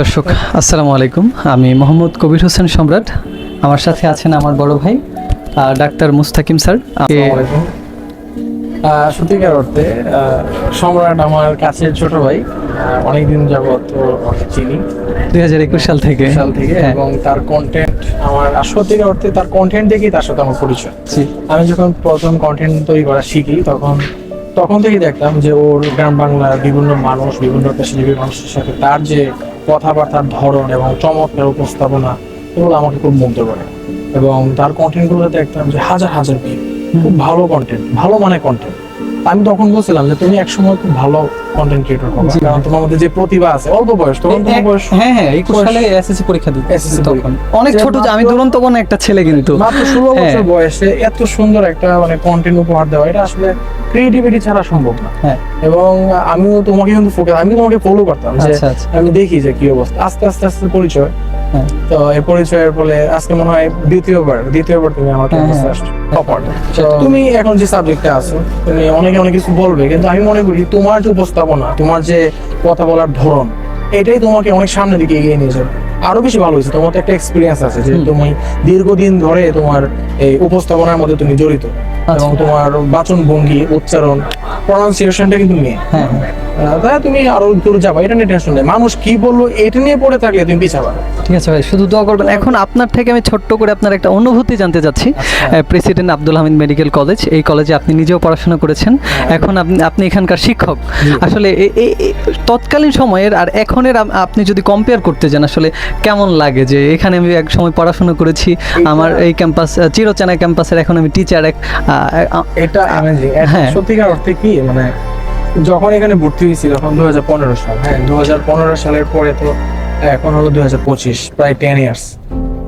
দর্শক, আসসালামু আলাইকুম। আমি মোহাম্মদ কবির হোসেন সম্রাট। আমার সাথে আছেন আমার বড় ভাই ডাক্তার মুস্তাকিম স্যার। সত্যিকার অর্থে সম্রাট আমার কাছের ছোট ভাই অনেকদিন যাবত ওকে চিনি। দুই হাজার একুশ সাল থেকে। সাল থেকে হ্যাঁ, এবং তার কন্টেন্ট আমার সত্যিকার অর্থে তার কন্টেন্ট দেখেই তার সাথে আমার পরিচয়। আমি যখন প্রথম কন্টেন্ট তৈরি করা শিখি তখন তখন থেকেই দেখতাম যে ওর গ্রাম বাংলার বিভিন্ন মানুষ বিভিন্ন পেশাজীবী মানুষের সাথে তার যে কথাবার্তার ধরন এবং চমৎকার উপস্থাপনা এগুলো আমাকে খুব মুগ্ধ করে। এবং তার কন্টেন্টগুলো দেখতাম যে হাজার হাজার ভিউ খুব ভালো কন্টেন্ট ভালো মানে কন্টেন্ট আমি তখন বলছিলাম যে তুমি একসময় খুব ভালো কন্টেন্ট ক্রিয়েটর হবে কারণ তোমার মধ্যে যে প্রতিভা আছে অল্প বয়স তখন তোমার বয়স হ্যাঁ হ্যাঁ একুশ বয়স- সালে এসএসসি পরীক্ষা দিতে SSC তখন। অনেক ছোট যে- আমি দুরন্ত কোনো একটা ছেলে কিন্তু। মাত্র ষোলো হ্যাঁ। বছর বয়সে এত সুন্দর একটা মানে কন্টেন্ট উপহার দেওয়া এটা আসলে ক্রিয়েটিভিটি ছাড়া সম্ভব না। হ্যাঁ। এবং আমিও তোমাকে কিন্তু ফোকাস আমি তোমাকে ফলো করতাম যে আচ্ছা আচ্ছা। আমি দেখি যে কি অবস্থা। আস্তে আস্তে আস্তে পরিচয়। হ্যাঁ। তো এই পরিচয়ের ফলে আজকে মনে হয় দ্বিতীয়বার দ্বিতীয়বার তুমি আমার হ্যাঁ, ক্যাম্পাসে হ্যাঁ। আসছো তুমি এখন যে সাবজেক্টে আছো তুমি অনেকে অনেক কিছু বলবে কিন্তু আমি মনে করি তোমার যে উপস্থাপনা তোমার যে কথা বলার ধরন এটাই তোমাকে অনেক সামনের দিকে এগিয়ে নিয়ে যাবে। আরও বেশি ভালো হয়েছে তোমার তো একটা এক্সপিরিয়েন্স আছে যে তুমি দীর্ঘদিন ধরে তোমার এই উপস্থাপনার মধ্যে তুমি জড়িত। আচ্ছা। এবং তোমার বাচন ভঙ্গি উচ্চারণ প্রনাউন্সিয়েশনটা কিন্তু মেয়ে হ্যাঁ। হ্যাঁ তুমি আরও দূর যাবা এটা নিয়ে টেনশন নেই। মানুষ কি বলল এটা নিয়ে পড়ে থাকলে তুমি পিছাবা। ঠিক আছে ভাই শুধু দোয়া করবেন। এখন আপনার থেকে আমি ছোট্ট করে আপনার একটা অনুভূতি জানতে চাচ্ছি। President Abdul Hamid medical college. এই কলেজে আপনি নিজেও পড়াশোনা করেছেন। এখন আপনি আপনি এখানকার শিক্ষক। আসলে তৎকালীন সময়ের আর এখনের আপনি যদি কম্পেয়ার করতে যান আসলে কেমন লাগে যে এখানে আমি এক সময় পড়াশোনা করেছি। আমার এই ক্যাম্পাস চিরচেনা ক্যাম্পাসের এখন আমি টিচার এক এটা হ্যাঁ। সত্যিকার অর্থে কি মানে যখন এখানে ভর্তি হয়েছি তখন দু হাজার পনেরো সাল হ্যাঁ দু হাজার পনেরো সালের পরে তো এখন হলো দু হাজার পঁচিশ প্রায় টেন ইয়ার্স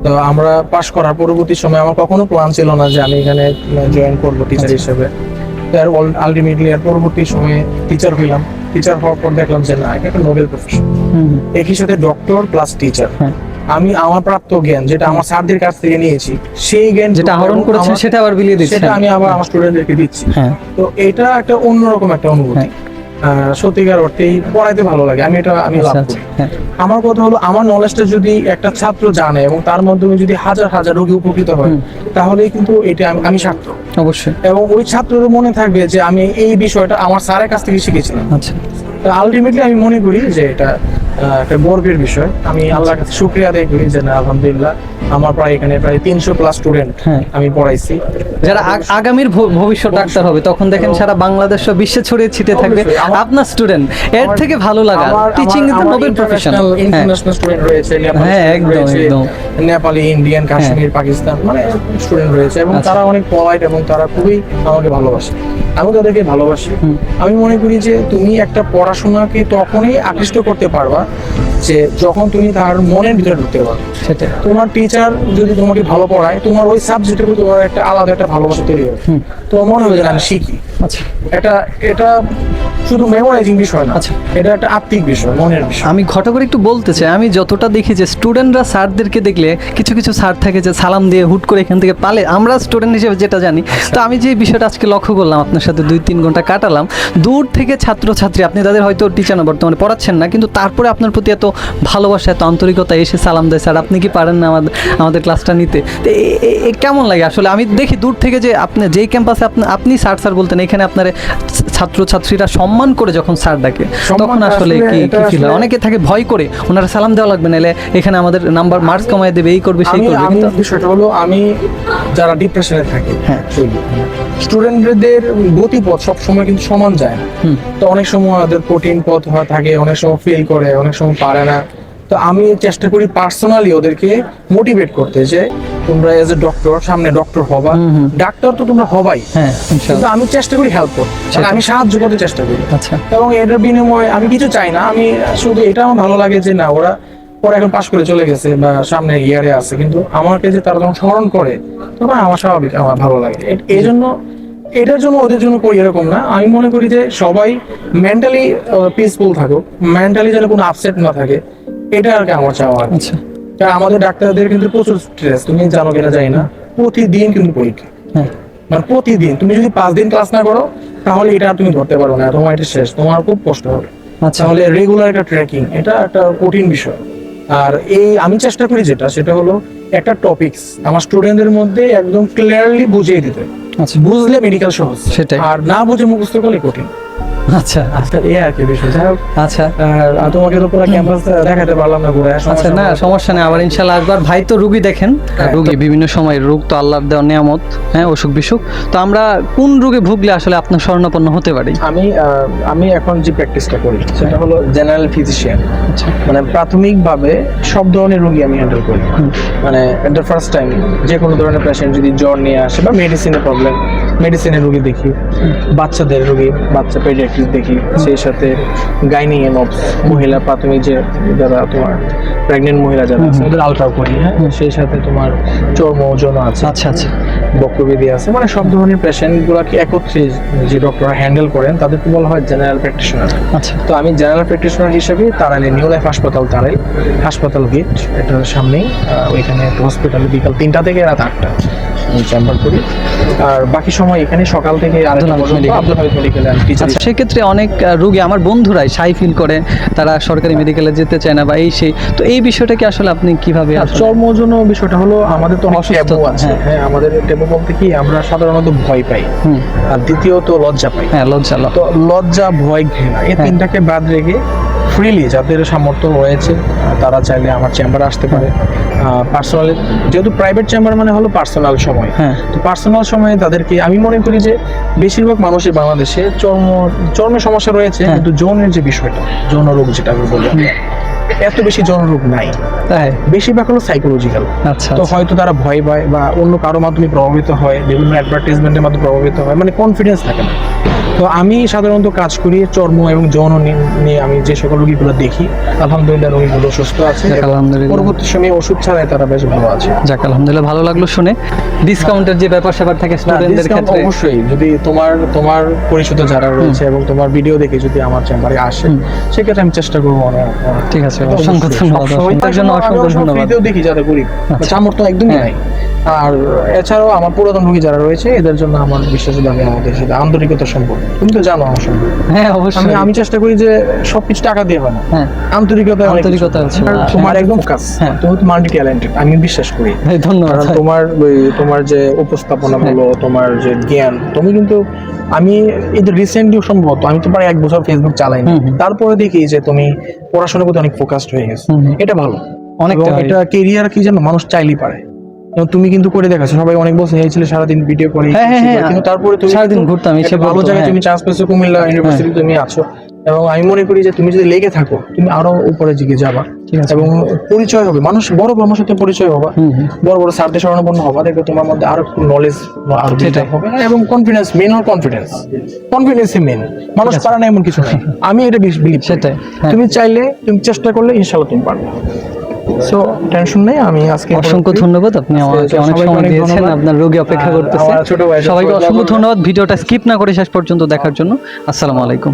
তো আমরা পাশ করার পরবর্তী সময় আমার কখনো প্ল্যান ছিল না যে আমি এখানে জয়েন করব টিচার আচ্ছা। হিসেবে। আলটিমেটলি আর পরবর্তী সময়ে টিচার হইলাম। টিচার হওয়ার পর দেখলাম যে না এটা একটা নোবেল প্রফেশন একই সাথে ডক্টর প্লাস টিচার হ্যাঁ। আমি আমার প্রাপ্ত জ্ঞান যেটা আমার স্যারদের কাছ থেকে নিয়েছি সেই জ্ঞান যেটা আহরণ করেছেন সেটা আবার বিলিয়ে দিচ্ছেন। সেটা আমি আবার আমার স্টুডেন্টদেরকে দিচ্ছি। হ্যাঁ। তো এটা একটা অন্যরকম একটা অনুভূতি। আহ, সত্যিকার অর্থেই পড়াইতে ভালো লাগে। আমি এটা আমি লাভ আচ্ছা আচ্ছা করি হ্যাঁ। আমার কথা হলো আমার নলেজটা যদি একটা ছাত্র জানে এবং তার মাধ্যমে যদি হাজার হাজার রোগী উপকৃত হয় হুম। তাহলেই কিন্তু এটা আমি- সার্থক। অবশ্যই। এবং ওই ছাত্রের মনে থাকবে যে আমি এই বিষয়টা আমার স্যারের কাছ থেকে শিখেছিলাম। আচ্ছা। আলটিমেটলি আমি মনে করি যে এটা একটা গর্বের বিষয়। আমি আল্লাহর কাছে শুক্রিয়া আদায় করি যে না আলহামদুলিল্লাহ আমার প্রায় এখানে প্রায় তিনশো প্লাস স্টুডেন্ট হ্যাঁ। আমি পড়াইছি। যারা আগামীর ভবিষ্যৎ ডাক্তার হবে তখন দেখেন সারা বাংলাদেশ ও বিশ্বে ছড়িয়ে ছিটে থাকবে। আপনার স্টুডেন্ট এর থেকে ভালো লাগা teaching is noble profession international student রয়েছে, নেপালি হ্যাঁ, একদম, একদম। নেপালি ইন্ডিয়ান কাশ্মীর পাকিস্তান মানে স্টুডেন্ট রয়েছে এবং আচ্ছা। তারা অনেক পলাইট এবং তারা খুবই আমাকে ভালোবাসে। আমি তাদেরকে ভালোবাসি। আমি মনে করি যে তুমি একটা পড়াশোনাকে তখনই আকৃষ্ট করতে পারবা যে যখন তুমি তার মনের ভিতরে ঢুকতে পারো। সেটা তোমার টিচার যদি তোমাকে ভালো পড়ায় তোমার ওই সাবজেক্টের প্রতি তোমার একটা আলাদা একটা ভালোবাসা তৈরি হবে। তো তোমার মনে হবে যে আমি শিখি। আচ্ছা। এটা এটা শুধু মেমোরাইজিং বিষয় না আচ্ছা। এটা একটা আত্মিক বিষয় মনের বিষয়। আমি ঘটা করে একটু বলতে চাই আমি যতটা দেখি যে স্টুডেন্টরা স্যারদেরকে দেখলে কিছু কিছু স্যার থাকে যে সালাম দিয়ে হুট করে এখান থেকে পালে আমরা স্টুডেন্ট হিসেবে যেটা জানি। তো আমি যে বিষয়টা আজকে লক্ষ্য করলাম আপনার সাথে দুই তিন ঘণ্টা কাটালাম দূর থেকে ছাত্রছাত্রী আপনি তাদের হয়তো টিচার না বর্তমানে পড়াচ্ছেন না কিন্তু তারপরে আপনার প্রতি এত ভালোবাসা এত আন্তরিকতা এসে সালাম দেয় স্যার আপনি কি পারেন না আমাদের আমাদের ক্লাসটা নিতে? তো কেমন লাগে আসলে? আমি দেখি দূর থেকে যে আপনি যেই ক্যাম্পাসে আপনি আপনি স্যার স্যার বলতেন এখানে আপনার ছাত্রছাত্রীরা সম্মান করে যখন স্যার ডাকে তখন আসলে কি কি ফিল হয়? অনেকে থাকে ভয় করে ওনারা সালাম দেওয়া লাগবে নাহলে এখানে আমাদের নাম্বার মার্কস কমায় দেবে এই করবে সেই করবে। কিন্তু বিষয়টা হলো আমি যারা ডিপ্রেশনে থাকে হ্যাঁ। স্টুডেন্টদের গতিপথ সব সময় কিন্তু সমান যায় না। তো অনেক সময় ওদের কঠিন পথ হয় থাকে অনেক সময় ফেল করে অনেক সময় পারে না। তো আমি চেষ্টা করি পার্সোনালি ওদেরকে মোটিভেট করতে যে তোমরা এজ এ ডক্টর সামনে ডক্টর হবা। ডাক্তার তো তোমরা হবাই। হ্যাঁ কিন্তু আমি চেষ্টা করি হেল্প করতে। মানে আমি সাহায্য করতে চেষ্টা করি। আচ্ছা। এবং এটার বিনিময়ে আমি কিছু চাই না। আমি শুধু এটা আমার ভালো লাগে যে না ওরা ওরা এখন পাশ করে চলে গেছে বা সামনে ইয়ারে আছে। কিন্তু আমাকে যে তারা যখন স্মরণ করে তখন আমার স্বাভাবিক আমার ভালো লাগে। এই জন্য এটার জন্য ওদের জন্য করি এরকম না। আমি মনে করি যে সবাই মেন্টালি পিসফুল থাকুক। মেন্টালি যেন কোনো আপসেট না থাকে। এটা আর কি আমার চাওয়া আচ্ছা। আমাদের ডাক্তারদের কিন্তু প্রচুর স্ট্রেস তুমি জানো কিনা জানি না। প্রতিদিন কিন্তু পরীক্ষা। হ্যাঁ। মানে প্রতিদিন তুমি যদি পাঁচ দিন ক্লাস না করো তাহলে এটা তুমি ধরতে পারো না তোমার এটা শেষ তোমার খুব কষ্ট হবে। আচ্ছা। তাহলে রেগুলার একটা ট্র্যাকিং এটা একটা কঠিন বিষয়। আর এই আমি চেষ্টা করি যেটা সেটা হলো একটা টপিকস আমার স্টুডেন্টদের মধ্যে একদম ক্লিয়ারলি বুঝিয়ে দিতে। আচ্ছা। বুঝলে মেডিকেল সহজ। সেটাই। আর না বুঝে মুখস্থ করলে কঠিন। আচ্ছা আচ্ছা। এই আর কি বিষয়। যাই হোক আচ্ছা। আর আর তোমাকে তো পুরো ক্যাম্পাস দেখাতে পারলাম না ঘুরে আচ্ছা না সমস্যা নেই আবার ইনশাল্লাহ একবার ভাই তো রুগী দেখেন হ্যাঁ, রুগী বিভিন্ন সময় রোগ তো আল্লাহর দেওয়া নিয়ামত হ্যাঁ অসুখ বিসুখ। তো আমরা কোন রোগে ভুগলে আসলে আপনার স্বর্ণাপন্ন হতে পারি? আমি আমি এখন যে প্র্যাকটিসটা করি সেটা হলো জেনারেল ফিজিশিয়ান আচ্ছা। মানে প্রাথমিকভাবে সব ধরনের রোগী আমি হ্যান্ডেল করি। মানে এট দ্য ফার্স্ট টাইম যে কোনো ধরনের পেশেন্ট যদি জ্বর নিয়ে আসে বা মেডিসিনের প্রবলেম মেডিসিনের রোগী দেখি। বাচ্চাদের রোগী বাচ্চা পেডিয়াট্রিক দেখি সেই সাথে গাইনি এনপস মহিলা প্রাথমিক যে যারা তোমার প্রেগনেন্ট মহিলা যারা আছে ওদের আলট্রাও করি হ্যাঁ। সেই সাথে তোমার চর্ম ওজন আছে আচ্ছা আচ্ছা। বক্রবেদী আছে মানে সব ধরনের পেশেন্ট গুলাকে একত্রে যে ডক্টর হ্যান্ডেল করেন তাদেরকে বলা হয় জেনারেল প্র্যাকটিশনার আচ্ছা। তো আমি জেনারেল প্র্যাকটিশনার হিসেবে তারাইলে নিউ লাইফ হাসপাতাল তারাই হাসপাতাল গেট এটার সামনেই ওইখানে একটা হসপিটালে বিকাল তিনটা থেকে রাত আটটা আমি চেম্বার করি। আর বাকি সময় এখানে সকাল থেকে আরেকটা আচ্ছা সেক্ষেত্রে অনেক রোগী আমার বন্ধুরাই সাই ফিল করে তারা সরকারি মেডিকেলে যেতে চায় না বা এই সেই তো এই বিষয়টাকে আসলে আপনি কীভাবে আসলে- চর্ম ওজন বিষয়টা হলো আমাদের তো অসুস্থতা, ট্যাবু আছে হ্যাঁ। হ্যাঁ আমাদের ট্যাবু বলতে কি আমরা সাধারণত ভয় পাই আর দ্বিতীয়ত লজ্জা পাই হ্যাঁ লজ্জা লজ্জা। তো লজ্জা ভয় ঘৃণা এই হ্যাঁ। তিনটাকে বাদ রেখে ফ্রিলি যাদের সামর্থ্য রয়েছে তারা চাইলে আমার চেম্বারে আসতে পারে পার্সোনালি যেহেতু প্রাইভেট চেম্বার মানে হলো পার্সোনাল সময়। হ্যাঁ। তো পার্সোনাল সময়ে তাদেরকে আমি মনে করি যে বেশিরভাগ মানুষই বাংলাদেশে চর্ম চর্মের সমস্যা রয়েছে হ্যাঁ। কিন্তু যৌনের যে বিষয়টা যৌন রোগ যেটা আমি বলি এত বেশি যৌন রোগ নাই। তাই? বেশিরভাগ হলো সাইকোলজিক্যাল আচ্ছা তো হয়তো তারা ভয় পায় বা অন্য কারও মাধ্যমে প্রভাবিত হয় বিভিন্ন অ্যাডভার্টাইজমেন্টের মাধ্যমে প্রভাবিত হয় মানে কনফিডেন্স থাকে না। তো আমি সাধারণত কাজ করি চর্ম এবং যৌন নিয়ে আমি যে সকল রোগীগুলো দেখি আলহামদুলিল্লাহ রোগীগুলো সুস্থ আছে। আলহামদুলিল্লাহ। পরবর্তী সময়ে ওষুধ ছাড়াই তারা বেশ ভালো আছে। যাক আলহামদুলিল্লাহ ভালো লাগল শুনে। ডিসকাউন্টের যে ব্যাপার স্যাপার থাকে স্টুডেন্টদের ক্ষেত্রে। অবশ্যই যদি তোমার তোমার পরিচিত যারা রয়েছে এবং তোমার ভিডিও দেখে যদি আমার চেম্বারে আসে সেক্ষেত্রে আমি চেষ্টা করব ঠিক আছে অসংখ্য ধন্যবাদ অসংখ্য ধন্যবাদ। ফ্রিতেও দেখি যারা গরিব আচ্ছা। সামর্থ্য একদমই হ্যাঁ। নাই। আর এছাড়াও আমার পুরাতন রোগী যারা রয়েছে এদের জন্য আমার বিশ্বাসভাবে আমাদের সাথে আন্তরিকতা সম্পর্ক। তুমি তো জানো আমার সম্পর্ক। হ্যাঁ অবশ্যই। আমি চেষ্টা করি যে সবকিছু টাকা দিয়ে হয় না। হ্যাঁ। আন্তরিকতা আন্তরিকতা আছে। তোমার একদম কাজ হ্যাঁ। তুমি তো মাল্টি ট্যালেন্টেড আমি বিশ্বাস করি। ধন্যবাদ। তোমার তোমার যে উপস্থাপনা হ্যাঁ। বলো তোমার যে জ্ঞান তুমি কিন্তু আমি এই যে রিসেন্টলি সম্ভবত আমি তো প্রায় এক বছর ফেসবুক চালাই। তারপরে দেখি যে তুমি পড়াশোনার প্রতি অনেক ফোকাসড হয়ে গেছো। এটা ভালো। অনেকটা এটা কেরিয়ার কি যেন মানুষ চাইলেই পারে। তুমি কিন্তু করে দেখাচ্ছ সবাই অনেক বলছে এই ছেলে সারাদিন ভিডিও করে হ্যাঁ, হ্যাঁ, হ্যাঁ। কিন্তু তারপরে তুমি সারাদিন ঘুরতাম, এসে ভালো জায়গায়। তুমি চান্স পেয়েছ কুমিল্লা ইউনিভার্সিটি তুমি আছো এবং আমি মনে করি যে তুমি যদি লেগে থাকো তুমি আরও উপরে দিকে যাবা ঠিক আছে। এবং পরিচয় হবে মানুষ বড় বড় মানুষের সাথে পরিচয় হবা। বড় বড় স্যারদের শরণাপন্ন হবা দেখবে তোমার মধ্যে আরও একটু নলেজ আরও। হবে এবং কনফিডেন্স মেন হল কনফিডেন্স কনফিডেন্সই মেন মানুষ। পারে না এমন কিছু নাই আমি এটা বিলিভ সেটাই। তুমি চাইলে তুমি চেষ্টা করলে ইনশাআল্লাহ তুমি পারবে সো টেনশন নেই আমি আজকে অসংখ্য ধন্যবাদ আপনি আমাকে অনেক সময় দিয়েছেন আপনার রোগী অপেক্ষা করতেছে। সবাইকে অসংখ্য ধন্যবাদ ভিডিওটা স্কিপ না করে শেষ পর্যন্ত দেখার জন্য। আসসালামু আলাইকুম।